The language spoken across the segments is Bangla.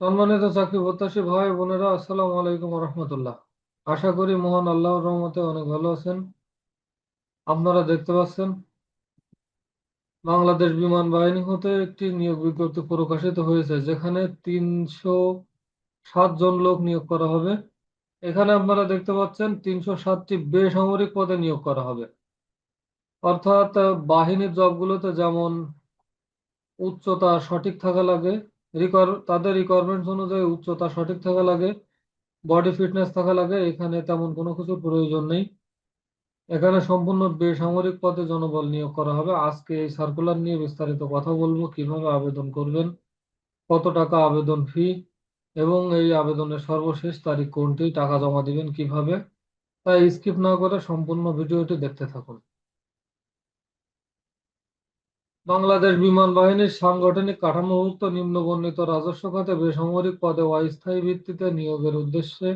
সম্মানিত চাকরি প্রত্যাশী ভাই বোনেরা, আসসালামু আলাইকুম রহমতুল্লাহ আশা করি মহান আল্লাহর রহমতে অনেক ভালো আছেন। আপনারা দেখতে পাচ্ছেন, বাংলাদেশ বিমান বাহিনী হতে একটি নিয়োগ বিজ্ঞপ্তি প্রকাশিত হয়েছে, যেখানে তিনশো সাত জন লোক নিয়োগ করা হবে। এখানে আপনারা দেখতে পাচ্ছেন, তিনশো সাতটি বেসামরিক পদে নিয়োগ করা হবে। অর্থাৎ বাহিনীর জবগুলোতে যেমন উচ্চতা সঠিক থাকা লাগে তাদের রিকোয়ারমেন্টস অনুযায়ী উচ্চতা সঠিক থাকা লাগে বডি ফিটনেস থাকা লাগে, এখানে তেমন কোনো কিছুর প্রয়োজন নেই। এখানে সম্পূর্ণ বেসামরিক পদে জনবল নিয়োগ করা হবে। আজকে এই সার্কুলার নিয়ে বিস্তারিত কথা বলব, কীভাবে আবেদন করবেন, কত টাকা আবেদন ফি এবং এই আবেদনের সর্বশেষ তারিখ কোনটি, টাকা জমা দিবেন কীভাবে তাই স্কিপ না করে সম্পূর্ণ ভিডিওটি দেখতে থাকুন। বাংলাদেশ বিমান বাহিনীর সাংগঠনিক কাঠামোভুক্ত নিম্নবর্ণিত রাজস্ব খাতে বেসামরিক পদে অস্থায়ী ভিত্তিতে নিয়োগের উদ্দেশ্যে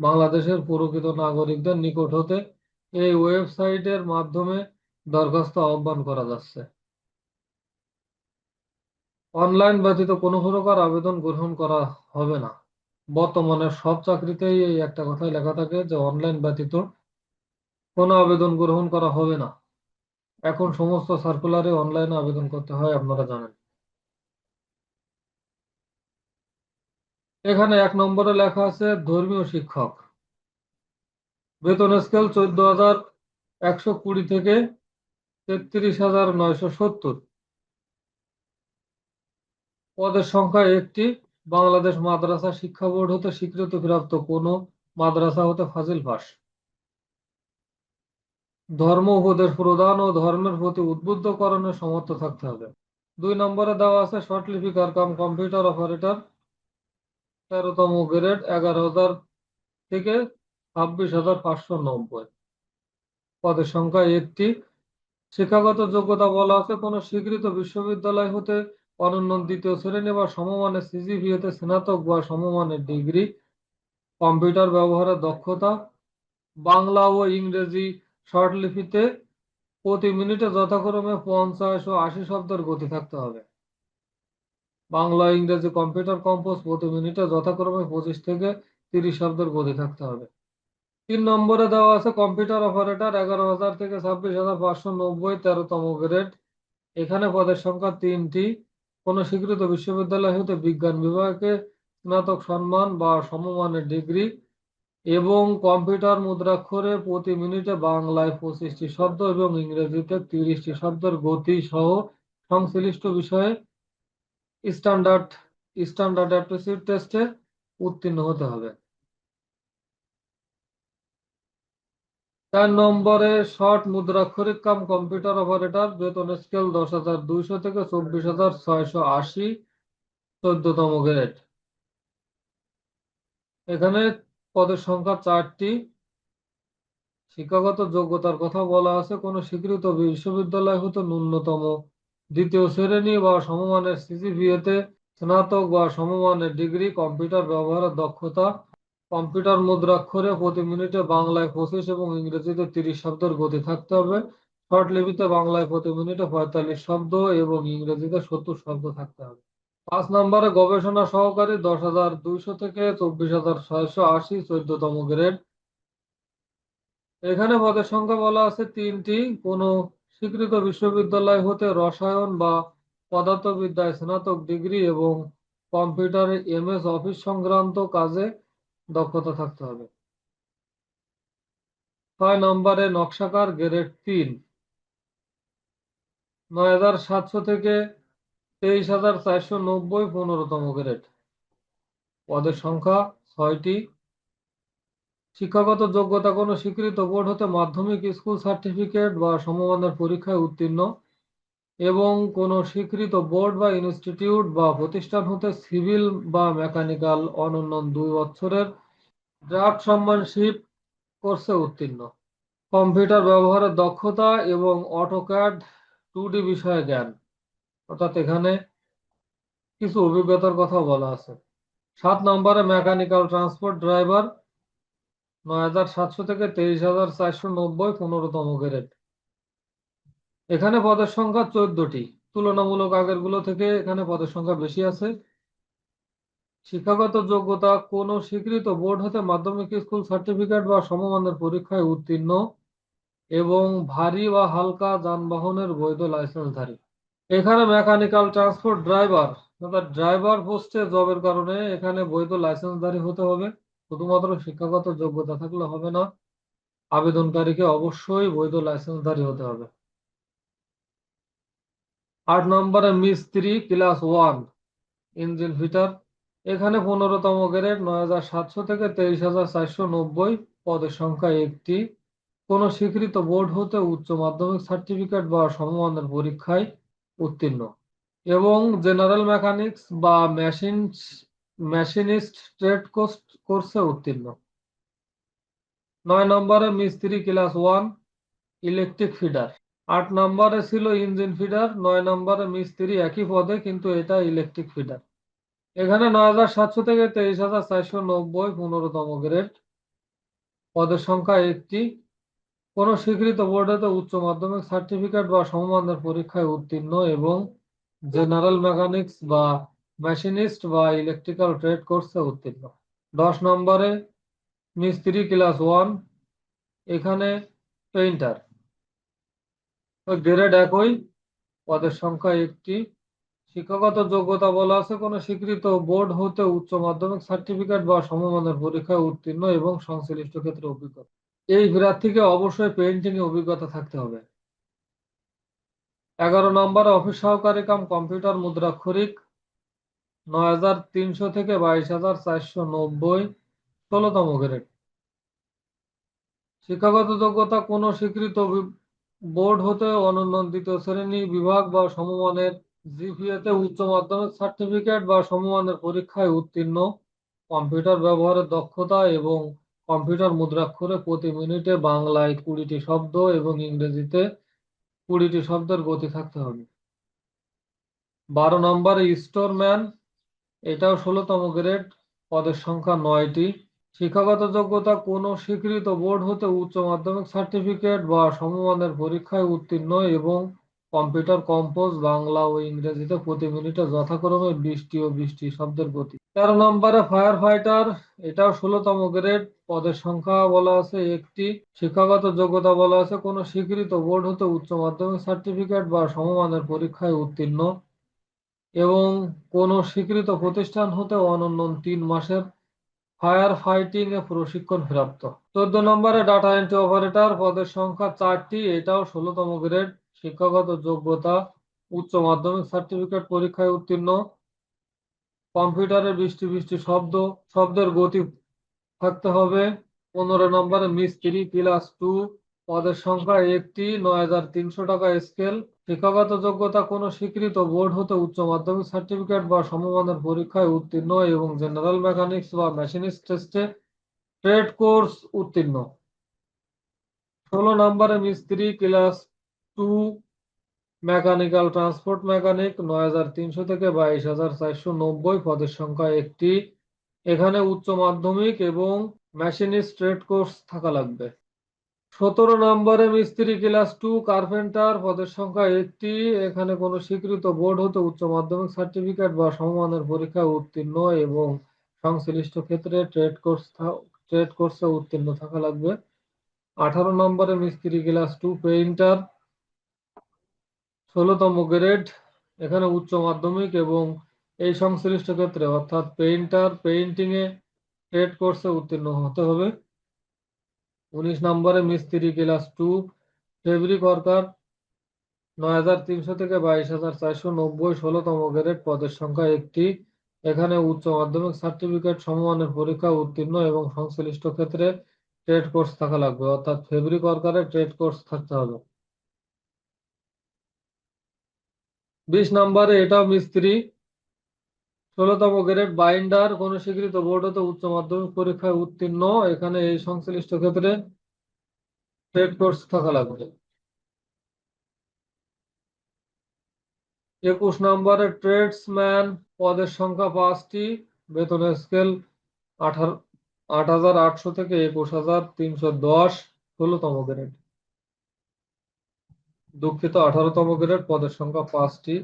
বাংলাদেশের প্রকৃত নাগরিকদের নিকট হতে এই ওয়েবসাইটের মাধ্যমে দরখাস্ত আহ্বান করা যাচ্ছে। অনলাইন ব্যতীত কোনো প্রকার আবেদন গ্রহণ করা হবে না। বর্তমানে সব চাকরিতেই এই একটা কথাই লেখা থাকে যে, অনলাইন ব্যতীত কোনো আবেদন গ্রহণ করা হবে না। এখন সমস্ত সার্কুলারে অনলাইনে আবেদন করতে হয়, আপনারা জানেন। এখানে এক নম্বরে লেখা আছে, ধর্মীয় শিক্ষক। বেতন স্কেল চোদ্দ হাজার একশো কুড়ি থেকে তেত্রিশ হাজার নয়শো সত্তর। পদের সংখ্যা একটি, বাংলাদেশ মাদ্রাসা শিক্ষা বোর্ড হতে স্বীকৃতিপ্রাপ্ত কোনো মাদ্রাসা হতে ফাজিল পাস। ধর্ম উপদেশ প্রদান ও ধর্মের প্রতি উদ্বুদ্ধ উদ্বুদ্ধকরণে সমর্থ থাকতে হবে। দুই নম্বরে দেওয়া আছে শর্ট লিপিকার কাম কম্পিউটার অপারেটর, তেরোতম গ্রেড, এগারো হাজার থেকে ছাব্বিশ হাজার পাঁচশো নব্বই। পদের সংখ্যা একটি। শিক্ষাগত যোগ্যতা বলা আছে, কোনো স্বীকৃত বিশ্ববিদ্যালয় হতে অনন্য দ্বিতীয় শ্রেণি বা সমমানের সিজিপিএতে স্নাতক বা সমমানের ডিগ্রি। কম্পিউটার ব্যবহারের দক্ষতা। বাংলা ও ইংরেজি শর্টলিপিতে প্রতি মিনিটে যথাক্রমে পঞ্চাশ ও আশি শব্দের গতি থাকতে হবে। বাংলা, ইংরেজি, কম্পিউটার, কম্পোজ প্রতি মিনিটে যথাক্রমে পঁচিশ থেকে তিরিশ শব্দের গতি থাকতে হবে। তিন নম্বরে দেওয়া আছে, কম্পিউটার অপারেটর এগারো হাজার থেকে ছাব্বিশ হাজার পাঁচশো নব্বই তেরোতম গ্রেড। এখানে পদের সংখ্যা তিনটি। কোনো স্বীকৃত বিশ্ববিদ্যালয় হতে বিজ্ঞান বিভাগে স্নাতক সম্মান বা সমমানের ডিগ্রি। এবং কম্পিউটার মুদ্রাক্ষরে প্রতি মিনিটে বাংলায় পঁচিশটি শব্দ এবং ইংরেজিতে তিরিশটি শব্দের গতি সহ সংশ্লিষ্ট বিষয়ে স্ট্যান্ডার্ড স্ট্যান্ডার্ড অ্যাপ্টিটিউড টেস্টে উত্তীর্ণ হতে হবে। চার নম্বরে শর্ট মুদ্রাক্ষরিক কাম কম্পিউটার অপারেটর, বেতন স্কেল দশ হাজার দুইশো থেকে চব্বিশ হাজার ছয়শো আশি, চোদ্দতম গ্রেড। এখানে পদের সংখ্যা চারটি। শিক্ষাগত যোগ্যতার কথা বলা আছে, কোনো স্বীকৃত বিশ্ববিদ্যালয় হতে ন্যূনতম দ্বিতীয় শ্রেণি বা সমমানের সিজিপিএতে স্নাতক বা সমমানের ডিগ্রি, কম্পিউটার ব্যবহারের দক্ষতা, কম্পিউটার মুদ্রাক্ষরে প্রতি মিনিটে বাংলায় পঁচিশ এবং ইংরেজিতে তিরিশ শব্দের গতি থাকতে হবে। শর্ট লিপিতে বাংলায় প্রতি মিনিটে পঁয়তাল্লিশ শব্দ এবং ইংরেজিতে সত্তর শব্দ থাকতে হবে। পাঁচ নম্বরে গবেষণা সহকারী দশ হাজার দুইশো থেকে চব্বিশ হাজার ছয়শো আশি চোদ্দতম গ্রেড। এখানে পদের সংখ্যা বলা আছে তিনটি। কোনো স্বীকৃত বিশ্ববিদ্যালয় হতে রসায়ন বা পদার্থবিদ্যায় স্নাতক ডিগ্রি এবং কম্পিউটারে এমএস অফিস সংক্রান্ত কাজে দক্ষতা থাকতে হবে। ছয় নম্বরে নকশাকার গ্রেড তিন। নয় হাজার সাতশো থেকে তেইশ হাজার চারশো নব্বই পনেরোতম গ্রেড। পদের সংখ্যা ছয়টি। শিক্ষাগত যোগ্যতা কোনো স্বীকৃত বোর্ড হতে মাধ্যমিক, স্কুল সার্টিফিকেট বা সমমানের পরীক্ষায় উত্তীর্ণ এবং কোনো স্বীকৃত বোর্ড বা ইনস্টিটিউট বা প্রতিষ্ঠান হতে সিভিল বা মেকানিক্যাল অনন্য দুই বছরের ড্রাফট সম্মানশিপ কোর্সে উত্তীর্ণ। কম্পিউটার ব্যবহারের দক্ষতা এবং অটোক্যাড টু বিষয়ে জ্ঞান। অর্থাৎ এখানে কিছু অভিজ্ঞতার কথা বলা আছে। সাত নম্বরে মেকানিক্যাল ট্রান্সপোর্ট ড্রাইভার নয় হাজার সাতশো থেকে তেইশ হাজার চারশো নব্বই পনেরোতম গ্রেড এখানে পদের সংখ্যা চোদ্দটি। তুলনামূলক আগেরগুলো থেকে এখানে পদের সংখ্যা বেশি আছে। শিক্ষাগত যোগ্যতা, কোন স্বীকৃত বোর্ড হতে মাধ্যমিক স্কুল সার্টিফিকেট বা সমমানের পরীক্ষায় উত্তীর্ণ এবং ভারী বা হালকা যানবাহনের বৈধ লাইসেন্সধারী এখানে মেকানিক্যাল ট্রান্সপোর্ট ড্রাইভার অর্থাৎ ড্রাইভার পোস্টে জবের কারণে এখানে বৈধ লাইসেন্সধারী হতে হবে। শুধুমাত্র শিক্ষাগত যোগ্যতা থাকলে হবে না, আবেদনকারীকে অবশ্যই বৈধ লাইসেন্সধারী হতে হবে। আট নম্বরে মিস্ত্রি ক্লাস ওয়ান ইঞ্জিন ফিটার এখানে পনেরোতম গ্রেড নয় হাজার সাতশো থেকে তেইশ হাজার চারশো নব্বই পদের সংখ্যা একটি। কোন স্বীকৃত বোর্ড হতে উচ্চ মাধ্যমিক সার্টিফিকেট বা সমমানের পরীক্ষায় উত্তীর্ণ। এবং জেনারেল মেকানিক্স বা মেশিন মেশিনিস্ট ট্রেড কোর্সে উত্তীর্ণ। নয় নম্বরে মিস্ত্রি ক্লাস ওয়ান, ইলেকট্রিক ফিডার। আট নম্বরে ছিল ইঞ্জিন ফিডার, নয় নম্বরে মিস্ত্রি একই পদে, কিন্তু এটা ইলেকট্রিক ফিডার। এখানে নয় হাজার সাতশো থেকে তেইশ হাজার চারশো নব্বই পনেরোতম গ্রেড। পদের সংখ্যা একটি। কোন স্বীকৃত বোর্ডেতে উচ্চ মাধ্যমিক সার্টিফিকেট বা সমমানের পরীক্ষায় উত্তীর্ণ এবং জেনারেল মেকানিক্স বা মেশিনিস্ট বা ইলেকট্রিক্যাল ট্রেড কোর্সে উত্তীর্ণ। দশ নম্বরে মিস্ত্রি ক্লাস ওয়ান এখানে পেইন্টার গ্রেড একই, পদের সংখ্যা একটি। শিক্ষাগত যোগ্যতা বলা আছে, কোন স্বীকৃত বোর্ড হতে উচ্চ মাধ্যমিক সার্টিফিকেট বা সমমানের পরীক্ষায় উত্তীর্ণ এবং সংশ্লিষ্ট ক্ষেত্রে অভিজ্ঞতা। এই প্রার্থীকে অবশ্যই পেইন্টিং এ অভিজ্ঞতা থাকতে হবে। এগারো নম্বরে অফিস সহকারী কাম কম্পিউটার মুদ্রাক্ষরিক, নয় হাজার তিনশো থেকে বাইশ হাজার চারশো নব্বই, ষোলোতম গ্রেড শিক্ষাগত যোগ্যতা কোন স্বীকৃত বোর্ড হতে দ্বিতীয় শ্রেণি বিভাগ বা সমমানের জিপিএতে উচ্চ মাধ্যমিক সার্টিফিকেট বা সমমানের পরীক্ষায় উত্তীর্ণ। কম্পিউটার ব্যবহারের দক্ষতা এবং কম্পিউটার মুদ্রাক্ষরে প্রতি মিনিটে বাংলায় কুড়িটি শব্দ এবং ইংরেজিতে কুড়িটি শব্দের গতি থাকতে হবে। বারো নম্বরে স্টোরম্যান এটাও ষোলোতম গ্রেড, পদের সংখ্যা নয়টি। শিক্ষাগত যোগ্যতা, কোন স্বীকৃত বোর্ড হতে উচ্চ মাধ্যমিক সার্টিফিকেট বা সমমানের পরীক্ষায় উত্তীর্ণ এবং কম্পিউটার কম্পোজ, বাংলা ও ইংরেজিতে প্রতি মিনিটে যথাক্রমে বৃষ্টি ও বৃষ্টি শব্দের গতি। তেরো নম্বরে ফায়ার ফাইটার এটাও ষোলোতম গ্রেড পদের সংখ্যা বলা আছে একটি, শিক্ষাগত যোগ্যতা বলা আছে, কোন স্বীকৃত বোর্ড হতে উচ্চ মাধ্যমিক সার্টিফিকেট বা সমমানের পরীক্ষায় উত্তীর্ণ এবং কোন স্বীকৃত প্রতিষ্ঠান হতে অনন্য তিন মাসের ফায়ার ফাইটিং এ প্রশিক্ষণ প্রাপ্ত। চোদ্দ নম্বরে ডাটা এন্ট্রি অপারেটর পদের সংখ্যা চারটি, এটাও ষোলোতম গ্রেড শিক্ষাগত যোগ্যতা, উচ্চ মাধ্যমিক সার্টিফিকেট পরীক্ষায় উত্তীর্ণ, কম্পিউটারে বৃষ্টি বৃষ্টি শব্দ, শব্দের গতি থাকতে হবে। পনেরো নম্বরে মিস্ত্রি ক্লাস টু পদের সংখ্যা একটি, নয় হাজার তিনশো টাকা স্কেল শিক্ষাগত যোগ্যতা কোন স্বীকৃত বোর্ড হতে উচ্চ মাধ্যমিক সার্টিফিকেট বা সমমানের পরীক্ষায় উত্তীর্ণ এবং জেনারেল মেকানিক্স বা মেশিনিস্ট টেস্টে ট্রেড কোর্স উত্তীর্ণ। ষোলো নম্বরে মিস্ত্রি class two mechanical transport mechanic নয় হাজার তিনশো থেকে বাইশ হাজার চারশো নব্বই পদের সংখ্যা একটি। এখানে উচ্চ মাধ্যমিক এবং মেশিনিস্ট ট্রেড কোর্স থাকা লাগবে। সতেরো নম্বরে মিস্ত্রি ক্লাস টু কার্পেন্টার পদের সংখ্যা একটি। এখানে কোনো স্বীকৃত বোর্ড হতে উচ্চ মাধ্যমিক সার্টিফিকেট বা সমমানের পরীক্ষায় উত্তীর্ণ এবং সংশ্লিষ্ট ক্ষেত্রে ট্রেড কোর্স ট্রেড কোর্সে উত্তীর্ণ থাকা লাগবে। আঠারো নম্বরে মিস্ত্রি ক্লাস টু পেইন্টার ষোলোতম গ্রেড, এখানে উচ্চ মাধ্যমিক এবং এই সংশ্লিষ্ট ক্ষেত্রে, অর্থাৎ পেইন্টার পেইন্টিং এ ট্রেড কোর্সে উত্তীর্ণ হতে হবে। উনিশ নম্বরে মিস্ত্রি ক্লাস টু ফেব্রিক ওয়ার্কার নয় হাজার তিনশো থেকে বাইশ হাজার চারশো নব্বই ষোলোতম গ্রেড পদের সংখ্যা একটি। এখানে উচ্চ মাধ্যমিক সার্টিফিকেট সমমানের পরীক্ষা উত্তীর্ণ এবং সংশ্লিষ্ট ক্ষেত্রে ট্রেড কোর্স থাকা লাগবে, অর্থাৎ ফেব্রিক ওয়ার্কারের ট্রেড কোর্স থাকতে হবে। বিশ নম্বরে এটাও মিস্ত্রি। ষোলোতম গ্রেড বাইন্ডার কোন স্বীকৃত বোর্ড হতে উচ্চ মাধ্যমিক পরীক্ষায় উত্তীর্ণ। এখানে এই সংশ্লিষ্ট ক্ষেত্রে ট্রেড কোর্স থাকা লাগবে। একুশ নম্বরে ট্রেডসম্যান পদের সংখ্যা পাঁচটি। বেতনের স্কেল আঠারো, আট হাজার আটশো থেকে একুশ হাজার তিনশো দশ, ষোলোতম গ্রেড। দুঃখিত, আঠারোতম গ্রেড পদের সংখ্যা পাঁচটি।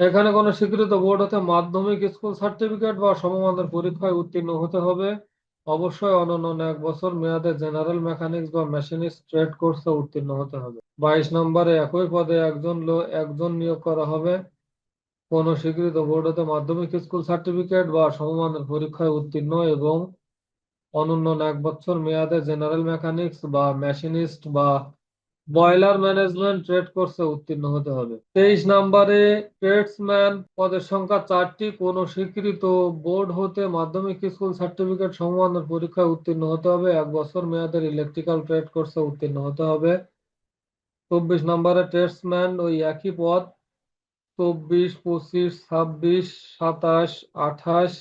এখানে কোনো স্বীকৃত বোর্ড হতে মাধ্যমিক স্কুল সার্টিফিকেট বা সমমানের পরীক্ষায় উত্তীর্ণ হতে হবে। অবশ্যই অনন্য এক বছর মেয়াদে জেনারেল মেকানিক্স বা মেশিনিস্ট ট্রেড কোর্সে উত্তীর্ণ হতে হবে। বাইশ নম্বরে একই পদে একজন একজন নিয়োগ করা হবে। কোন স্বীকৃত বোর্ড হতে মাধ্যমিক স্কুল সার্টিফিকেট বা সমমানের পরীক্ষায় উত্তীর্ণ এবং অনন্য এক বছর মেয়াদে জেনারেল মেকানিক্স বা মেশিনিস্ট বা বয়লার ম্যানেজমেন্ট ট্রেড কোর্সে উত্তীর্ণ হতে হবে। তেইশ নম্বরে ট্রেডসম্যান পদের সংখ্যা চারটি। কোন স্বীকৃত বোর্ড হতে মাধ্যমিক স্কুল সার্টিফিকেট সমমানের পরীক্ষায় উত্তীর্ণ হতে হবে। এক বছর মেয়াদের ইলেকট্রিক্যাল ট্রেড কোর্সে উত্তীর্ণ হতে হবে। চব্বিশ নম্বরে ট্রেডসম্যান ওই একই পদ। চব্বিশ, পঁচিশ, ছাব্বিশ, সাতাশ, আঠাশ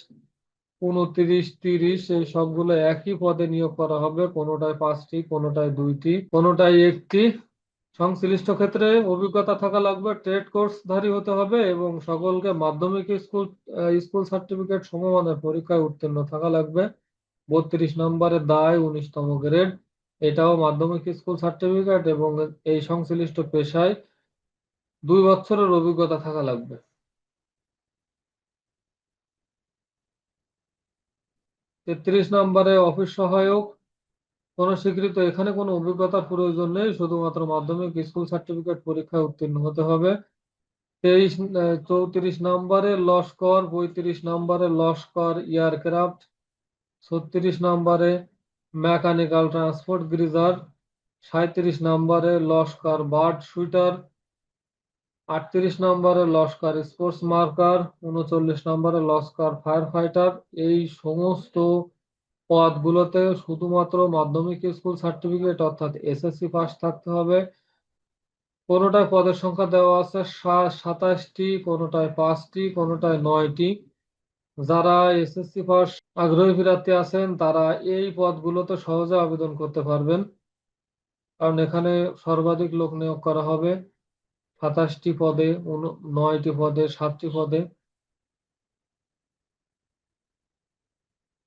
উনত্রিশ, তিরিশ, এই সবগুলো একই পদে নিয়োগ করা হবে। কোনোটায় পাঁচটি, কোনোটায় দুইটি, কোনোটায় একটি। সংশ্লিষ্ট ক্ষেত্রে অভিজ্ঞতা থাকা লাগবে। ট্রেড কোর্সধারী হতে হবে এবং সকলকে মাধ্যমিক স্কুল স্কুল সার্টিফিকেট সমমানের পরীক্ষায় উত্তীর্ণ থাকা লাগবে। বত্রিশ নম্বরে দায়, উনিশতম গ্রেড। এটাও মাধ্যমিক স্কুল সার্টিফিকেট এবং এই সংশ্লিষ্ট পেশায় দুই বছরের অভিজ্ঞতা থাকা লাগবে। তেত্রিশ নম্বরে অফিস সহায়ক। কোন স্বীকৃত, এখানে কোনো অভিজ্ঞতার প্রয়োজন নেই, শুধুমাত্র মাধ্যমিক স্কুল সার্টিফিকেট পরীক্ষায় উত্তীর্ণ হতে হবে। তেইশ চৌত্রিশ নম্বরে লস্কর, পঁয়ত্রিশ নম্বরে লস্কর এয়ারক্রাফট, ছত্রিশ নম্বরে মেকানিক্যাল ট্রান্সপোর্ট গ্রিজার সাঁত্রিশ নম্বরে লস্কর বার্ড শুটার আটত্রিশ নম্বরে লস্কর স্পোর্টস মার্কার, উনচল্লিশ নম্বরে লস্কর ফায়ার ফাইটার এই সমস্ত পদগুলোতে শুধুমাত্র মাধ্যমিক স্কুল সার্টিফিকেট অর্থাৎ এসএসসি পাস থাকতে হবে। কোনোটায় পদের সংখ্যা দেওয়া আছে সাতাশটি, কোনোটায় পাঁচটি, কোনোটায় নয়টি। যারা এসএসসি পাস আগ্রহী প্রার্থী আছেন, তারা এই পদগুলোতে সহজে আবেদন করতে পারবেন। কারণ এখানে সর্বাধিক লোক নিয়োগ করা হবে। সাতাশটি পদে নয়টি পদে, সাতটি পদে।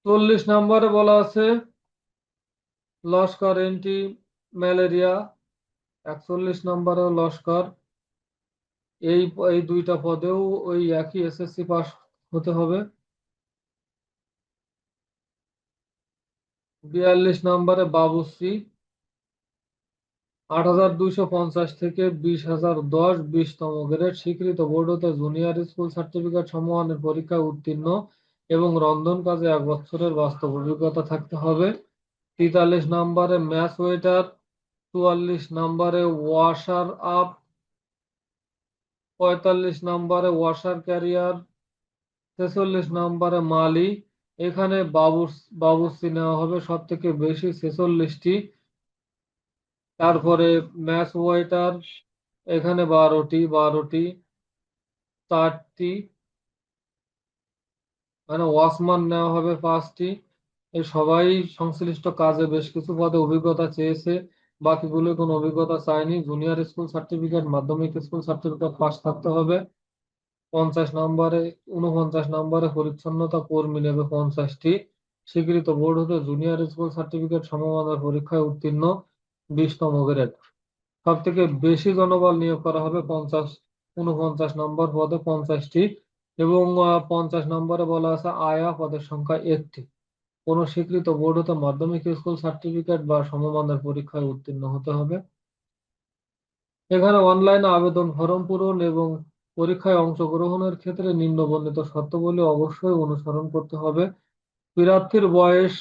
চল্লিশ নম্বরে বলা আছে, লস্কর এন্টি ম্যালেরিয়া। একচল্লিশ নম্বরেও লস্কর। এই এই দুইটা পদেও ওই একই এসএসসি পাস হতে হবে। বিয়াল্লিশ নম্বরে বাবুশ্রী। আট হাজার দুইশো পঞ্চাশ থেকে বিশ হাজার দশ বিশতম গ্রেড স্বীকৃত বোর্ড হতে জুনিয়র স্কুল সার্টিফিকেট সমমানের পরীক্ষায় উত্তীর্ণ এবং রন্ধন কাজে এক বছরের বাস্তব অভিজ্ঞতা থাকতে হবে। তেতাল্লিশ নম্বরে ম্যাচ ওয়েটার, চুয়াল্লিশ নম্বরে ওয়াশার আপ, পঁয়তাল্লিশ নম্বরে ওয়াশার ক্যারিয়ার, ছেচল্লিশ নম্বরে মালি। এখানে বাবুস, বাবুসি নেওয়া হবে সব থেকে বেশি ছেচল্লিশটি। তারপরে ম্যাচ ওয়েটার এখানে বারোটি বারোটি, চারটি মানে ওয়াসমান নেওয়া হবে পাঁচটি। এই সবাই সংশ্লিষ্ট কাজে বেশ কিছু পদে অভিজ্ঞতা চেয়েছে, বাকিগুলো কোনো অভিজ্ঞতা চায়নি। জুনিয়র স্কুল সার্টিফিকেট মাধ্যমিক স্কুল সার্টিফিকেট পাস থাকতে হবে। পঞ্চাশ নম্বরে উনপঞ্চাশ নম্বরে পরিচ্ছন্নতা কর্মী নেবে পঞ্চাশটি। স্বীকৃত বোর্ড হতে জুনিয়র স্কুল সার্টিফিকেট সমমানের পরীক্ষায় উত্তীর্ণ। বিশতম গ্রেড। সব থেকে বেশি জনবল নিয়োগ করা হবে পঞ্চাশ উনপঞ্চাশ নম্বর পদে পঞ্চাশটি এবং পঞ্চাশ নম্বরে বলা আছে আয়া পদের সংখ্যা একটি। কোন স্বীকৃত বোর্ড হতে মাধ্যমিক স্কুল সার্টিফিকেট বা সমমানের পরীক্ষায় উত্তীর্ণ হতে হবে। এখানে অনলাইনে আবেদন ফর্ম পূরণ এবং পরীক্ষায় অংশগ্রহণের ক্ষেত্রে নিম্নবর্ণিত শর্তাবলী অবশ্যই অনুসরণ করতে হবে। প্রার্থীর বয়স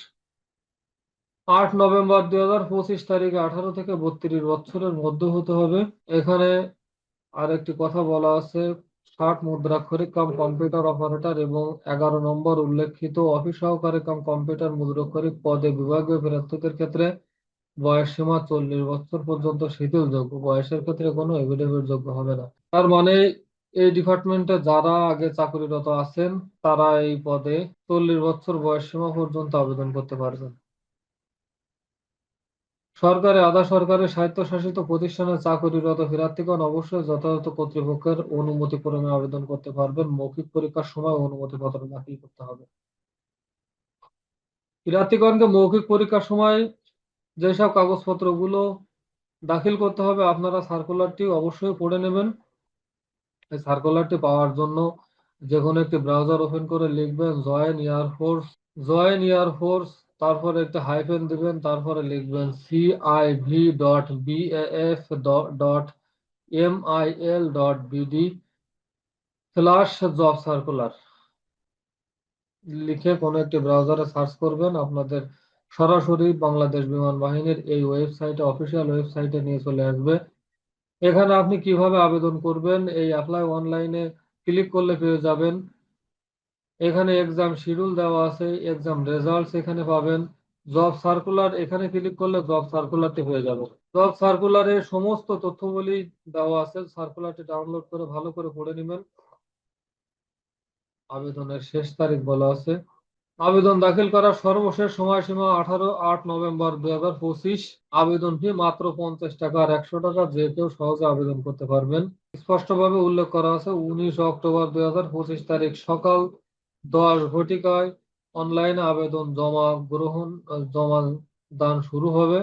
আট নভেম্বর দুই হাজার পঁচিশ তারিখে আঠারো থেকে বত্রিশ বছরের মধ্যে হতে হবে। এখানে আরেকটি কথা বলা আছে, ষাট মুদ্রাক্ষরিক কাম কম্পিউটার অপারেটর এবং এগারো নম্বর উল্লেখিত অফিস সহকারী কাম কম্পিউটার মুদ্রাক্ষরিক পদে বিভাগীয় প্রার্থীদের ক্ষেত্রে বয়স সীমা চল্লিশ বছর পর্যন্ত শিথিল যোগ্য বয়সের ক্ষেত্রে কোনো এভিডেভিট যোগ্য হবে না। তার মানে এই ডিপার্টমেন্টে যারা আগে চাকরিরত আছেন, তারা এই পদে চল্লিশ বছর বয়স সীমা পর্যন্ত আবেদন করতে পারবেন। সরকারি আধা সরকারি স্বায়ত্তশাসিত প্রতিষ্ঠানে চাকরিরত প্রার্থীগণ অবশ্যই যথাযথ কর্তৃপক্ষের অনুমতি ক্রমে আবেদন করতে পারবেন। মৌখিক পরীক্ষার সময় অনুমতি পত্র দাখিল করতে হবে। প্রার্থীগণকে মৌখিক পরীক্ষার সময় যেসব কাগজপত্রগুলো দাখিল করতে হবে, আপনারা সার্কুলারটি অবশ্যই পড়ে নেবেন। এই সার্কুলারটি পাওয়ার জন্য যে কোনো একটি ব্রাউজার ওপেন করে লিখবেন জয়েন এয়ারফোর্স জয়েন এয়ারফোর্স তারপরে একটা হাইফেন দিবেন, তারপরে লিখবেন CIV dot BAF dot M I L dot BD slash job circular লিখে কোনো একটি ব্রাউজারে সার্চ করবেন, আপনাদের সরাসরি বাংলাদেশ বিমান বাহিনীর এই ওয়েবসাইটে অফিসিয়াল ওয়েবসাইটে নিয়ে চলে আসবে। এখানে আপনি কীভাবে আবেদন করবেন, এই অ্যাপ্লাই অনলাইনে ক্লিক করলে পেয়ে যাবেন। এখানে এক্সাম শিডিউল দেওয়া আছে এক্সাম রেজাল্টস এখানে পাবেন। জব সার্কুলার এখানে ক্লিক করলে জব সার্কুলারটি হয়ে যাবে। জব সার্কুলারে সমস্ত তথ্যগুলি দেওয়া আছে সার্কুলারটি ডাউনলোড করে ভালো করে পড়ে নেবেন। আবেদনের শেষ তারিখ বলা আছে। আবেদন দাখিল করার সর্বশেষ সময়সীমা আঠারো আট নভেম্বর দুই হাজার পঁচিশ। আবেদন ফি মাত্র পঞ্চাশ টাকা আর একশো টাকা যে কেউ সহজে আবেদন করতে পারবেন। স্পষ্টভাবে উল্লেখ করা আছে, উনিশ অক্টোবর দুই হাজার পঁচিশ তারিখ সকাল দশ ঘটিকায় অনলাইনে আবেদন জমা গ্রহণ, জমা দান শুরু হবে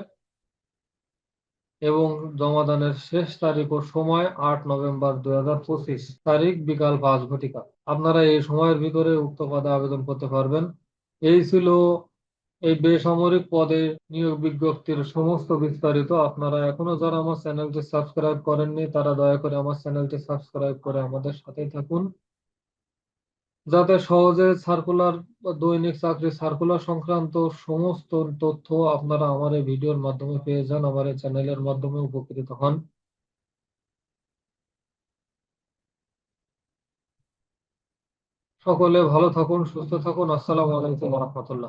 এবং জমাদানের শেষ তারিখ ও সময় আট নভেম্বর দুই হাজার পঁচিশ তারিখ বিকাল পাঁচ ঘটিকা। আপনারা এই সময়ের ভিতরে উক্ত পদে আবেদন করতে পারবেন। এই ছিল এই বেসামরিক পদে নিয়োগ বিজ্ঞপ্তির সমস্ত বিস্তারিত। আপনারা এখনও যারা আমার চ্যানেলটি সাবস্ক্রাইব করেননি, তারা দয়া করে আমার চ্যানেলটি সাবস্ক্রাইব করে আমাদের সাথেই থাকুন। যাতে সহজে সার্কুলার দৈনিক চাকরি সার্কুলার সংক্রান্ত সমস্ত তথ্য আপনারা আমার এই ভিডিওর মাধ্যমে পেয়ে যান, আমার এই চ্যানেলের মাধ্যমে উপকৃত হন। সকলে ভালো থাকুন, সুস্থ থাকুন। আসসালামু আলাইকুম রহমতুল্লাহ।